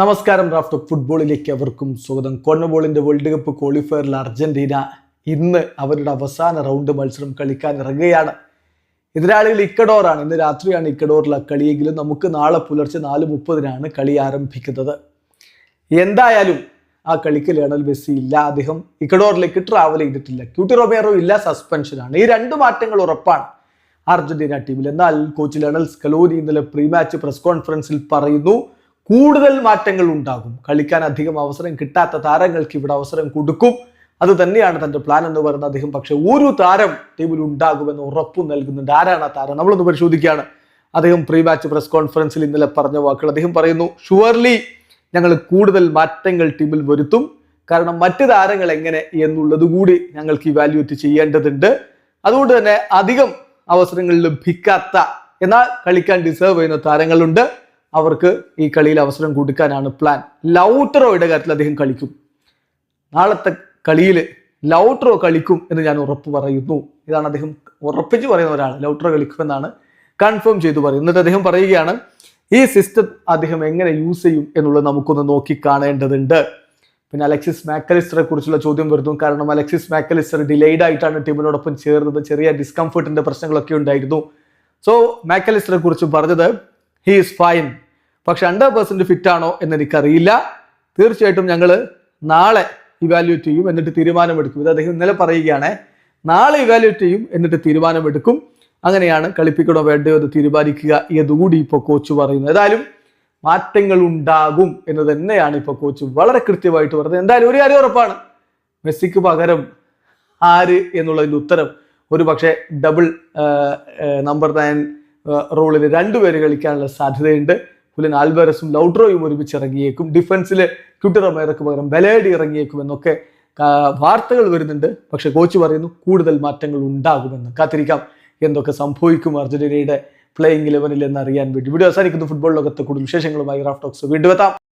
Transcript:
നമസ്കാരം റാഫ്റ്റ് ഫുട്ബോളിലേക്ക് അവർക്കും സ്വാഗതം. കോൺബോളിന്റെ വേൾഡ് കപ്പ് ക്വാളിഫയറിൽ അർജന്റീന ഇന്ന് അവരുടെ അവസാന റൗണ്ട് മത്സരം കളിക്കാൻ ഇറങ്ങുകയാണ്. എതിരാളികൾ ഇക്കഡോറാണ് ഇന്ന് രാത്രിയാണ് ഇക്കഡോറിലെ കളിയെങ്കിലും നമുക്ക് നാളെ പുലർച്ചെ നാല് മുപ്പതിനാണ് കളി ആരംഭിക്കുന്നത്. എന്തായാലും ആ കളിക്ക് ലേണൽ മെസ്സി ഇല്ല. അദ്ദേഹം ഇക്കഡോറിലേക്ക് ട്രാവൽ ചെയ്തിട്ടില്ല. ക്യൂട്ടി റൊമേറോ ഇല്ല. സസ്പെൻഷനാണ് ഈ രണ്ട് മാറ്റങ്ങൾ ഉറപ്പാണ് അർജന്റീന ടീമിൽ എന്നാൽ കോച്ച് ലയണൽ സ്കലോനി ഇന്നലെ പ്രീ മാച്ച് പ്രസ് കോൺഫറൻസിൽ പറയുന്നു കൂടുതൽ മാറ്റങ്ങൾ ഉണ്ടാകും. കളിക്കാൻ അധികം അവസരം കിട്ടാത്ത താരങ്ങൾക്ക് ഇവിടെ അവസരം കൊടുക്കും. അത് തന്നെയാണ് തന്റെ പ്ലാൻ എന്ന് പറയുന്നത്. അദ്ദേഹം പക്ഷെ ഒരു താരം ടീമിൽ ഉണ്ടാകുമെന്ന് ഉറപ്പു നൽകുന്നുണ്ട്. ആരാണ് ആ താരം? നമ്മളൊന്ന് പരിശോധിക്കുകയാണ്. അദ്ദേഹം പ്രീ മാച്ച് പ്രസ് കോൺഫറൻസിൽ ഇന്നലെ പറഞ്ഞ വാക്കുകൾ അദ്ദേഹം പറയുന്നു ഷുവർലി ഞങ്ങൾ കൂടുതൽ മാറ്റങ്ങൾ ടീമിൽ വരുത്തും. കാരണം മറ്റ് താരങ്ങൾ എങ്ങനെ എന്നുള്ളത് കൂടി ഞങ്ങൾക്ക് ഇവാലുവേറ്റ് ചെയ്യേണ്ടതുണ്ട്. അതുകൊണ്ട് തന്നെ അധികം അവസരങ്ങൾ ലഭിക്കാത്ത എന്നാൽ കളിക്കാൻ ഡിസേർവ് ചെയ്യുന്ന താരങ്ങളുണ്ട്. അവർക്ക് ഈ കളിയിൽ അവസരം കൊടുക്കാനാണ് പ്ലാൻ ലൗട്ടറോയുടെ കാര്യത്തിൽ അദ്ദേഹം കളിക്കും. നാളത്തെ കളിയിൽ ലൗട്രോ കളിക്കും എന്ന് ഞാൻ ഉറപ്പ് പറയുന്നു. ഇതാണ് അദ്ദേഹം ഉറപ്പിച്ച് പറയുന്ന ഒരാൾ. ലൗട്രോ കളിക്കുമെന്നാണ് കൺഫേം ചെയ്തു പറയുന്നത്. എന്നിട്ട് അദ്ദേഹം പറയുകയാണ് ഈ സിസ്റ്റം അദ്ദേഹം എങ്ങനെ യൂസ് ചെയ്യും എന്നുള്ളത് നമുക്കൊന്ന് നോക്കി കാണേണ്ടതുണ്ട്. പിന്നെ അലക്സിസ് മാക്കലിസ്റ്ററെ കുറിച്ചുള്ള ചോദ്യം വരുന്നു. കാരണം അലക്സിസ് മാക്കലിസ്റ്റർ ഡിലേഡ് ആയിട്ടാണ് ടീമിനോടൊപ്പം ചേർന്നത്. ചെറിയ ഡിസ്കംഫർട്ടിന്റെ പ്രശ്നങ്ങളൊക്കെ ഉണ്ടായിരുന്നു. സോ മാക്കലിസ്റ്ററെ കുറിച്ച് പറഞ്ഞത് ഹി ഈസ് ഫൈൻ പക്ഷെ ഹൺഡ്രഡ് പെർസെന്റ് ഫിറ്റ് ആണോ എന്ന് എനിക്കറിയില്ല തീർച്ചയായിട്ടും ഞങ്ങൾ നാളെ ഇവാലുവേറ്റ് ചെയ്യും എന്നിട്ട് തീരുമാനമെടുക്കും. ഇത് അദ്ദേഹം ഇന്നലെ പറയുകയാണ്. നാളെ ഇവാലുവേറ്റ് ചെയ്യും എന്നിട്ട് തീരുമാനമെടുക്കും. അങ്ങനെയാണ് കളിപ്പിക്കണോ വേണ്ടയോ എന്ന് തീരുമാനിക്കുക എന്നുകൂടി ഇപ്പോൾ കോച്ച് പറയുന്നത്. ഏതായാലും മാറ്റങ്ങൾ ഉണ്ടാകും എന്ന് തന്നെയാണ് ഇപ്പോൾ കോച്ച് വളരെ കൃത്യമായിട്ട് പറഞ്ഞത്. എന്തായാലും ഒരു കാര്യം ഉറപ്പാണ്. മെസ്സിക്ക് പകരം ആര് എന്നുള്ളതിന്റെ ഉത്തരം. ഒരു പക്ഷേ ഡബിൾ നമ്പർ നയൻ റോളിൽ രണ്ടുപേര് കളിക്കാനുള്ള സാധ്യതയുണ്ട്. ഹുലൻ ആൽബറസും ലൗട്രോയും ഒരുമിച്ച് ഇറങ്ങിയേക്കും. ഡിഫൻസിൽ ക്യൂട്ടറമേറക്ക് പകരം ബലേഡി ഇറങ്ങിയേക്കും എന്നൊക്കെ വാർത്തകൾ വരുന്നുണ്ട്. പക്ഷെ കോച്ച് പറയുന്നു കൂടുതൽ മാറ്റങ്ങൾ ഉണ്ടാകുമെന്ന്. കാത്തിരിക്കാം. എന്തൊക്കെ സംഭവിക്കും അർജന്റീനയുടെ പ്ലേയിങ് ഇലവനിൽ എന്ന് അറിയാൻ വേണ്ടി. വീഡിയോ അവസാനിക്കുന്നു. ഫുട്ബോൾ ലോകത്തെ കൂടുതൽ വിശേഷങ്ങളുമായി ടോക്സ്. വീണ്ടും എത്താം.